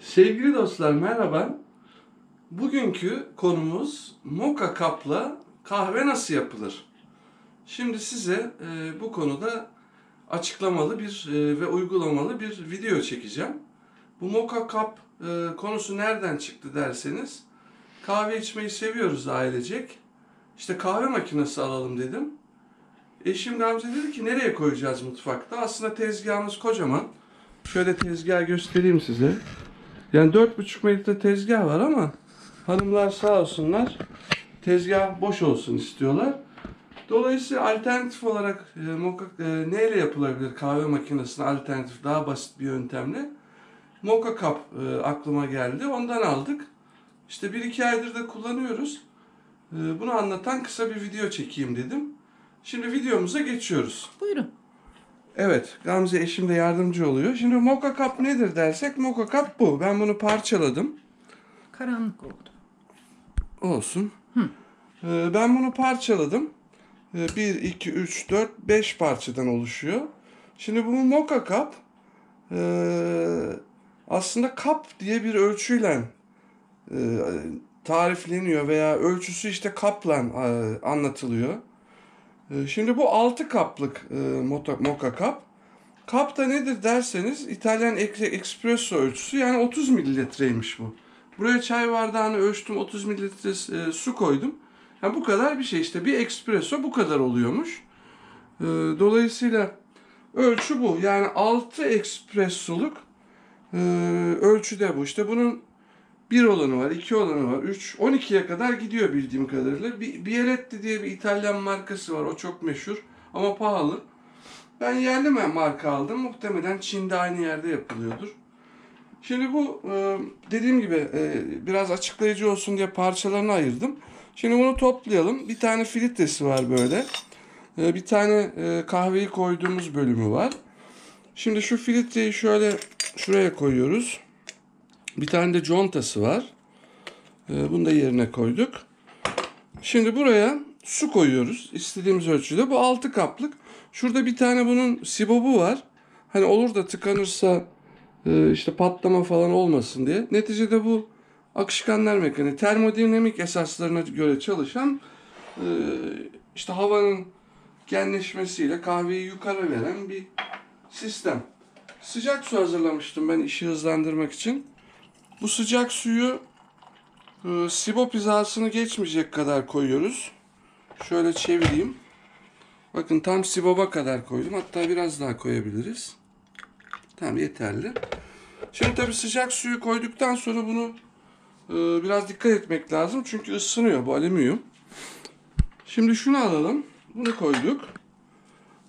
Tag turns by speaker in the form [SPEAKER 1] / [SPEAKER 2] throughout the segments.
[SPEAKER 1] Sevgili dostlar merhaba. Bugünkü konumuz moka kapla kahve nasıl yapılır? Şimdi size e, bu konuda açıklamalı bir e, ve uygulamalı bir video çekeceğim. Bu moka kap e, konusu nereden çıktı derseniz kahve içmeyi seviyoruz ailecek. İşte kahve makinesi alalım dedim. Eşim Gamze dedi ki nereye koyacağız mutfakta? Aslında tezgahımız kocaman. Şöyle tezgah göstereyim size. Yani 4,5 metre tezgah var ama hanımlar sağ olsunlar tezgah boş olsun istiyorlar. Dolayısıyla alternatif olarak e, moka, e, neyle yapılabilir kahve makinesine alternatif daha basit bir yöntemle? Moka kap e, aklıma geldi. Ondan aldık. İşte 1-2 aydır da kullanıyoruz. E, bunu anlatan kısa bir video çekeyim dedim. Şimdi videomuza geçiyoruz.
[SPEAKER 2] Buyurun.
[SPEAKER 1] Evet, Gamze eşim de yardımcı oluyor. Şimdi moka kap nedir dersek, moka kap bu. Ben bunu parçaladım.
[SPEAKER 2] Karanlık oldu.
[SPEAKER 1] Olsun. Ee, ben bunu parçaladım. 1, 2, 3, 4, 5 parçadan oluşuyor. Şimdi bu moka kap ee, aslında kap diye bir ölçüyle ee, tarifleniyor veya ölçüsü işte kapla ee, anlatılıyor. Ee, Şimdi bu 6 kaplık e, moka kap. Kap da nedir derseniz İtalyan espresso ölçüsü yani 30 mililitreymiş bu. Buraya çay bardağını ölçtüm 30 mililitre e, su koydum. Yani bu kadar bir şey işte bir espresso bu kadar oluyormuş. Ee, dolayısıyla ölçü bu. Yani 6 espressoluk e, ölçüde bu. İşte bunun bir olanı var, iki olanı var, 3, 12'ye kadar gidiyor bildiğim kadarıyla. Bir, Bialetti diye bir İtalyan markası var, o çok meşhur ama pahalı. Ben yerli ma- marka aldım, muhtemelen Çin'de aynı yerde yapılıyordur. Şimdi bu e, dediğim gibi e, biraz açıklayıcı olsun diye parçalarını ayırdım. Şimdi bunu toplayalım. Bir tane filtresi var böyle. E, Bir tane kahveyi koyduğumuz bölümü var. Şimdi şu filtreyi şöyle şuraya koyuyoruz. Bir tane de contası var. Ee, Bunu da yerine koyduk. Şimdi buraya su koyuyoruz. istediğimiz ölçüde. Bu 6 kaplık. Şurada bir tane bunun sibobu var. Hani olur da tıkanırsa e, işte patlama falan olmasın diye. Neticede bu akışkanlar mekaniği termodinamik esaslarına göre çalışan e, işte havanın genleşmesiyle kahveyi yukarı veren bir sistem. Sıcak su hazırlamıştım ben işi hızlandırmak için. Bu sıcak suyu e, sibop hizasını geçmeyecek kadar koyuyoruz. Şöyle çevireyim. Bakın tam siboba kadar koydum. Hatta biraz daha koyabiliriz. Tamam yeterli. Şimdi tabii sıcak suyu koyduktan sonra bunu e, biraz dikkat etmek lazım. Çünkü ısınıyor bu alüminyum. Şimdi şunu alalım. Bunu koyduk.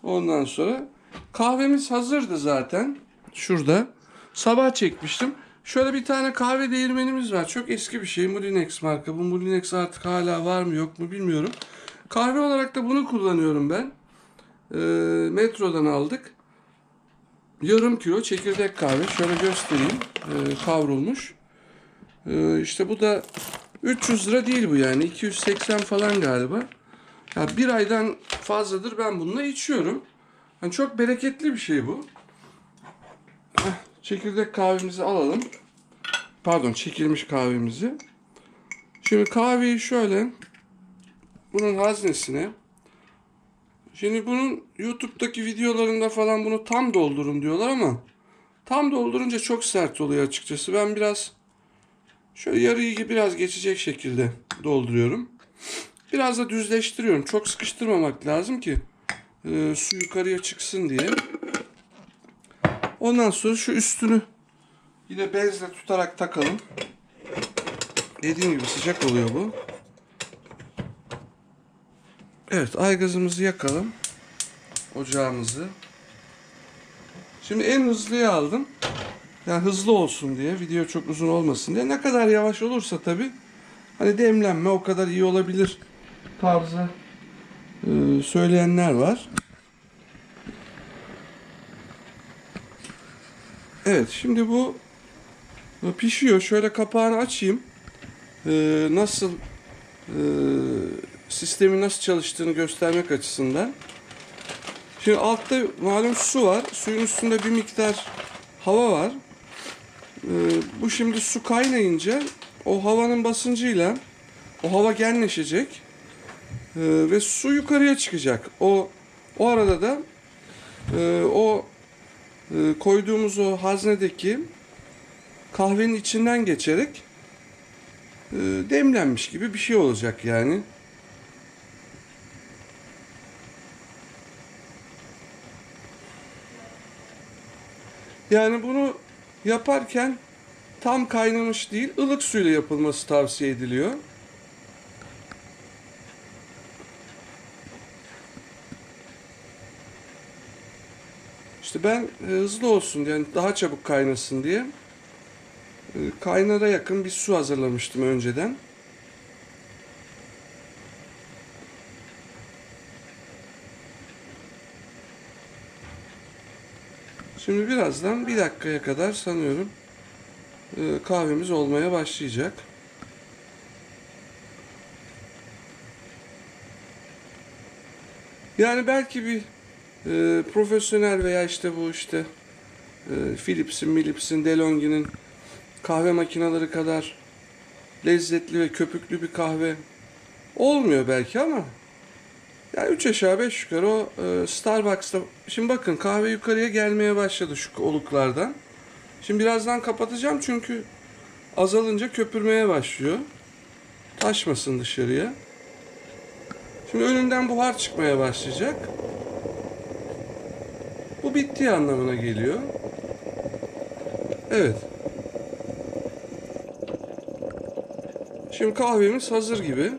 [SPEAKER 1] Ondan sonra kahvemiz hazırdı zaten. Şurada. Sabah çekmiştim. Şöyle bir tane kahve değirmenimiz var. Çok eski bir şey. Mulinex marka. Bu Mulinex artık hala var mı yok mu bilmiyorum. Kahve olarak da bunu kullanıyorum ben. Ee, metrodan aldık. Yarım kilo çekirdek kahve. Şöyle göstereyim. Ee, kavrulmuş. Ee, işte bu da 300 lira değil bu yani. 280 falan galiba. Ya bir aydan fazladır ben bununla içiyorum. Yani çok bereketli bir şey bu. Heh, çekirdek kahvemizi alalım. Pardon çekilmiş kahvemizi. Şimdi kahveyi şöyle bunun haznesine Şimdi bunun YouTube'daki videolarında falan bunu tam doldurun diyorlar ama tam doldurunca çok sert oluyor açıkçası. Ben biraz şöyle yarıyı biraz geçecek şekilde dolduruyorum. Biraz da düzleştiriyorum. Çok sıkıştırmamak lazım ki e, su yukarıya çıksın diye. Ondan sonra şu üstünü yine bezle tutarak takalım. Dediğim gibi sıcak oluyor bu. Evet aygazımızı yakalım. Ocağımızı. Şimdi en hızlıyı aldım. Yani hızlı olsun diye. Video çok uzun olmasın diye. Ne kadar yavaş olursa tabi hani demlenme o kadar iyi olabilir tarzı e, söyleyenler var. Evet şimdi bu pişiyor. Şöyle kapağını açayım. Ee, nasıl e, sistemin nasıl çalıştığını göstermek açısından. Şimdi altta malum su var. Suyun üstünde bir miktar hava var. Ee, bu şimdi su kaynayınca o havanın basıncıyla o hava genleşecek Ee, ve su yukarıya çıkacak. O o arada da e, o e, koyduğumuz o haznedeki kahvenin içinden geçerek e, demlenmiş gibi bir şey olacak yani. Yani bunu yaparken tam kaynamış değil, ılık suyla yapılması tavsiye ediliyor. İşte ben e, hızlı olsun yani daha çabuk kaynasın diye kaynara yakın bir su hazırlamıştım önceden. Şimdi birazdan bir dakikaya kadar sanıyorum e, kahvemiz olmaya başlayacak. Yani belki bir e, profesyonel veya işte bu işte e, Philips'in, Philips'in, DeLonghi'nin kahve makineleri kadar lezzetli ve köpüklü bir kahve olmuyor belki ama yani 3 aşağı 5 yukarı o e, Starbucks'ta şimdi bakın kahve yukarıya gelmeye başladı şu oluklardan. Şimdi birazdan kapatacağım çünkü azalınca köpürmeye başlıyor. Taşmasın dışarıya. Şimdi önünden buhar çıkmaya başlayacak. Bu bittiği anlamına geliyor. Evet. Şimdi kahvemiz hazır gibi.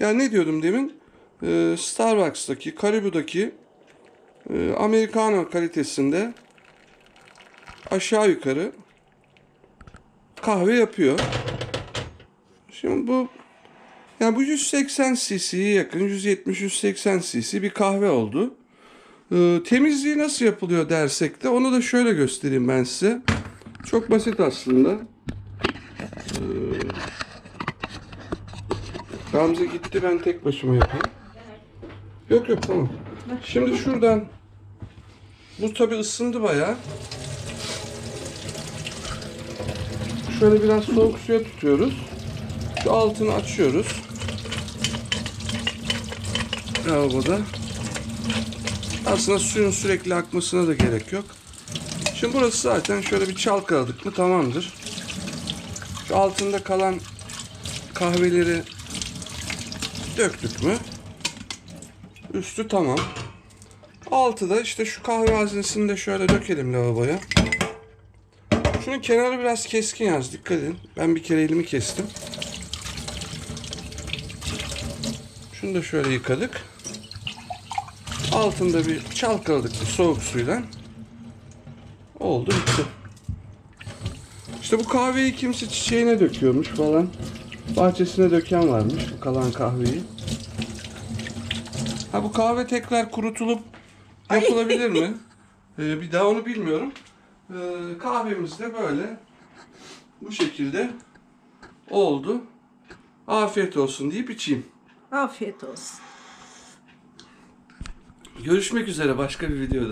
[SPEAKER 1] Ya ne diyordum demin? Ee, Starbucks'taki, Caribou'daki e, Americano kalitesinde aşağı yukarı kahve yapıyor. Şimdi bu yani bu 180 cc'ye yakın 170-180 cc bir kahve oldu. Ee, temizliği nasıl yapılıyor dersek de onu da şöyle göstereyim ben size. Çok basit aslında. Ee, Gamze gitti ben tek başıma yapayım. Yok yok tamam. Şimdi şuradan bu tabi ısındı bayağı. Şöyle biraz soğuk suya tutuyoruz. Şu altını açıyoruz. Lavaboda. Aslında suyun sürekli akmasına da gerek yok. Şimdi burası zaten şöyle bir çalkaladık mı tamamdır. Şu altında kalan kahveleri döktük mü üstü tamam. Altı da işte şu kahve haznesini de şöyle dökelim lavaboya. Şunun kenarı biraz keskin yaz dikkat edin. Ben bir kere elimi kestim. Şunu da şöyle yıkadık. Altında bir çalkaladık bir soğuk suyla. Oldu bitti. İşte bu kahveyi kimse çiçeğine döküyormuş falan. Bahçesine döken varmış bu kalan kahveyi. Ha bu kahve tekrar kurutulup yapılabilir mi? Ee, bir daha onu bilmiyorum. Ee, kahvemiz de böyle bu şekilde oldu. Afiyet olsun deyip içeyim.
[SPEAKER 2] Afiyet olsun.
[SPEAKER 1] Görüşmek üzere başka bir videoda.